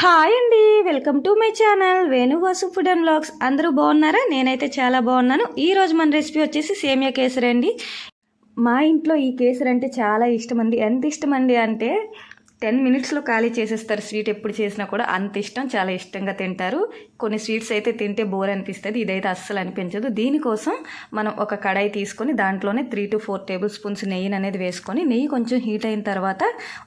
Hi అండి welcome to my channel Venuvasu food and blogs అందరూ బాగున్నారా? నేనైతే చాలా బాగున్నాను. ఈ రోజు మన రెసిపీ వచ్చేసి సేమియా కేసరి అండి మా ఇంట్లో ఈ కేసరి అంటే చాలా ఇష్టం అండి. ఎంత ఇష్టం అండి అంటే టెన్ మినిట్స్లో ఖాళీ చేసేస్తారు. స్వీట్ ఎప్పుడు చేసినా కూడా అంత ఇష్టం చాలా ఇష్టంగా తింటారు. కొన్ని స్వీట్స్ అయితే తింటే బోర్ అనిపిస్తుంది ఇదైతే అస్సలు అనిపించదు. దీనికోసం మనం ఒక కడాయి తీసుకొని దాంట్లోనే three to four tablespoons నెయ్యి అనేది వేసుకొని నెయ్యి కొంచెం హీట్ అయిన తర్వాత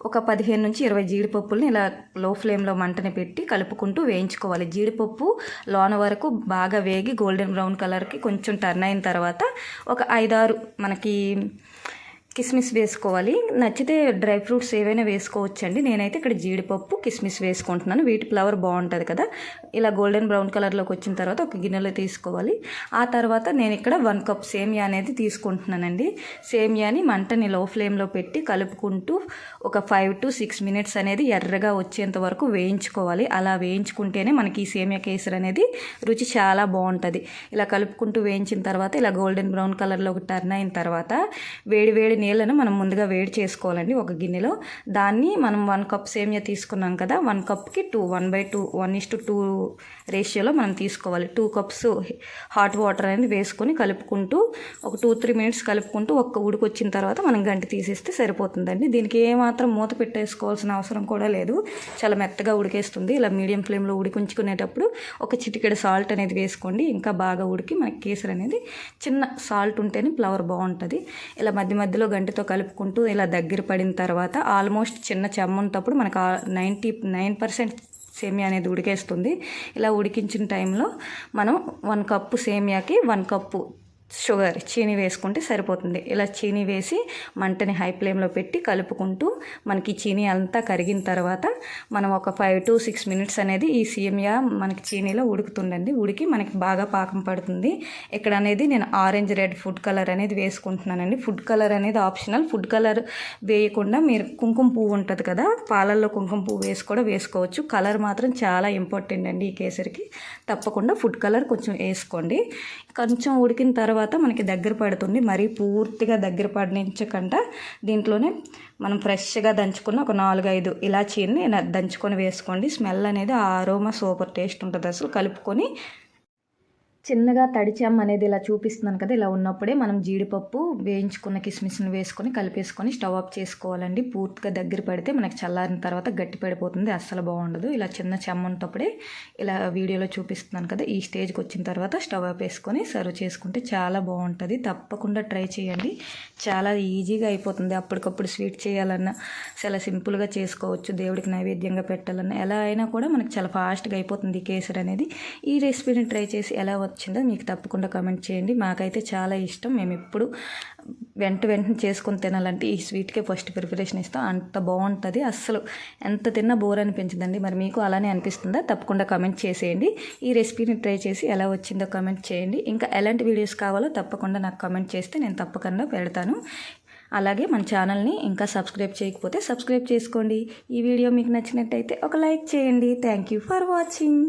ఒక పదిహేను నుంచి ఇరవై జీడిపప్పుల్ని ఇలా లో ఫ్లేమ్లో మంటని పెట్టి కలుపుకుంటూ వేయించుకోవాలి. జీడిపప్పు లోన వరకు బాగా వేగి గోల్డెన్ బ్రౌన్ కలర్కి కొంచెం టర్న్ అయిన తర్వాత ఒక ఐదారు మనకి కిస్మిస్ వేసుకోవాలి. నచ్చితే డ్రై ఫ్రూట్స్ ఏవైనా వేసుకోవచ్చండి. నేనైతే ఇక్కడ జీడిపప్పు కిస్మిస్ వేసుకుంటున్నాను. వీటి ఫ్లవర్ బాగుంటుంది కదా. ఇలా గోల్డెన్ బ్రౌన్ కలర్లోకి వచ్చిన తర్వాత ఒక గిన్నెలో తీసుకోవాలి. ఆ తర్వాత నేను ఇక్కడ వన్ కప్ సేమియా అనేది తీసుకుంటున్నానండి. సేమియాని మంటని లో ఫ్లేమ్లో పెట్టి కలుపుకుంటూ ఒక ఫైవ్ టు సిక్స్ మినిట్స్ అనేది ఎర్రగా వచ్చేంత వరకు వేయించుకోవాలి. అలా వేయించుకుంటేనే మనకి ఈ సేమియా కేసర్ అనేది రుచి చాలా బాగుంటుంది. ఇలా కలుపుకుంటూ వేయించిన తర్వాత ఇలా గోల్డెన్ బ్రౌన్ కలర్లోకి టర్న్ అయిన తర్వాత వేడి వేడి నీళ్ళను మనం ముందుగా వేడి చేసుకోవాలండి ఒక గిన్నెలో. దాన్ని మనం వన్ కప్ సేమియా తీసుకున్నాం కదా one కప్కి two one by two one is to two రేషియోలో మనం తీసుకోవాలి. టూ కప్స్ హాట్ వాటర్ అనేది వేసుకొని కలుపుకుంటూ ఒక టూ త్రీ మినిట్స్ కలుపుకుంటూ ఒక్క ఉడికి వచ్చిన తర్వాత మనం గంటి తీసేస్తే సరిపోతుందండి. దీనికి ఏమాత్రం మూత పెట్టేసుకోవాల్సిన అవసరం కూడా లేదు. చాలా మెత్తగా ఉడికేస్తుంది. ఇలా మీడియం ఫ్లేమ్లో ఉడికించుకునేటప్పుడు ఒక చిటికెడు సాల్ట్ అనేది వేసుకోండి. ఇంకా బాగా ఉడికి మనకి కేసరి అనేది చిన్న సాల్ట్ ఉంటేనే ఫ్లవర్ బాగుంటుంది. ఇలా మధ్య మధ్యలో గంటితో కలుపుకుంటూ ఇలా దగ్గర పడిన తర్వాత ఆల్మోస్ట్ చిన్న చెమ్మంటప్పుడు మనకు నైంటీ నైన్ పర్సెంట్ సేమియా అనేది ఉడికేస్తుంది. ఇలా ఉడికించిన టైంలో మనం వన్ కప్పు సేమియాకి వన్ కప్పు షుగర్ చీని వేసుకుంటే సరిపోతుంది. ఇలా చీని వేసి మంటని హై ఫ్లేమ్లో పెట్టి కలుపుకుంటూ మనకి చీనీ అంతా కరిగిన తర్వాత మనం ఒక ఫైవ్ టు సిక్స్ మినిట్స్ అనేది ఈ సేమియా మనకి చీనీలో ఉడుకుతుండండి ఉడికి మనకి బాగా పాకం పడుతుంది. ఇక్కడ అనేది నేను ఆరెంజ్ రెడ్ ఫుడ్ కలర్ అనేది వేసుకుంటున్నానండి. ఫుడ్ కలర్ అనేది ఆప్షనల్. ఫుడ్ కలర్ వేయకుండా మీరు కుంకుమ పువ్వు ఉంటుంది కదా పాలల్లో కుంకుమ పువ్వు వేసి కూడా వేసుకోవచ్చు. కలర్ మాత్రం చాలా ఇంపార్టెంట్ అండి ఈ కేసరికి. తప్పకుండా ఫుడ్ కలర్ కొంచెం వేసుకోండి. కొంచెం ఉడికిన తర్వాత తర్వాత మనకి దగ్గర పడుతుంది. మరీ పూర్తిగా దగ్గర పడించకుండా దీంట్లోనే మనం ఫ్రెష్గా దంచుకున్న ఒక నాలుగైదు ఇలాచీని దంచుకొని వేసుకోండి. స్మెల్ అనేది ఆ అరోమా సూపర్ టేస్ట్ ఉంటుంది అసలు. కలుపుకొని చిన్నగా తడిచాం అనేది ఇలా చూపిస్తున్నాను కదా ఇలా ఉన్నప్పుడే మనం జీడిపప్పు వేయించుకున్న కిస్మిస్ని వేసుకొని కలిపేసుకొని స్టవ్ ఆఫ్ చేసుకోవాలండి. పూర్తిగా దగ్గర పడితే మనకి చల్లారిన తర్వాత గట్టి పడిపోతుంది అస్సలు బాగుండదు. ఇలా చిన్న చెమ్మంటప్పుడే ఇలా వీడియోలో చూపిస్తున్నాను కదా ఈ స్టేజ్కి వచ్చిన తర్వాత స్టవ్ ఆఫ్ వేసుకొని సర్వ్ చేసుకుంటే చాలా బాగుంటుంది. తప్పకుండా ట్రై చేయండి. చాలా ఈజీగా అయిపోతుంది. అప్పటికప్పుడు స్వీట్ చేయాలన్నా చాలా సింపుల్గా చేసుకోవచ్చు. దేవుడికి నైవేద్యంగా పెట్టాలన్నా ఎలా అయినా కూడా మనకి చాలా ఫాస్ట్గా అయిపోతుంది ఈ కేసరి అనేది. ఈ రెసిపీని ట్రై చేసి ఎలా వచ్చిందో మీకు తప్పకుండా కామెంట్ చేయండి. మాకైతే చాలా ఇష్టం. మేము ఎప్పుడు వెంట వెంటనే చేసుకొని తినాలంటే ఈ స్వీట్కే ఫస్ట్ ప్రిపరేషన్ ఇస్తాం. అంత బాగుంటుంది. అస్సలు ఎంత తిన్నా బోర్ అనిపించదండి. మరి మీకు అలానే అనిపిస్తుందా? తప్పకుండా కామెంట్ చేసేయండి. ఈ రెసిపీని ట్రై చేసి ఎలా వచ్చిందో కామెంట్ చేయండి. ఇంకా ఎలాంటి వీడియోస్ కావాలో తప్పకుండా నాకు కామెంట్ చేస్తే నేను తప్పకుండా పెడతాను. అలాగే మన ఛానల్ని ఇంకా సబ్స్క్రైబ్ చేయకపోతే సబ్స్క్రైబ్ చేసుకోండి. ఈ వీడియో మీకు నచ్చినట్టయితే ఒక లైక్ చేయండి. Thank you for watching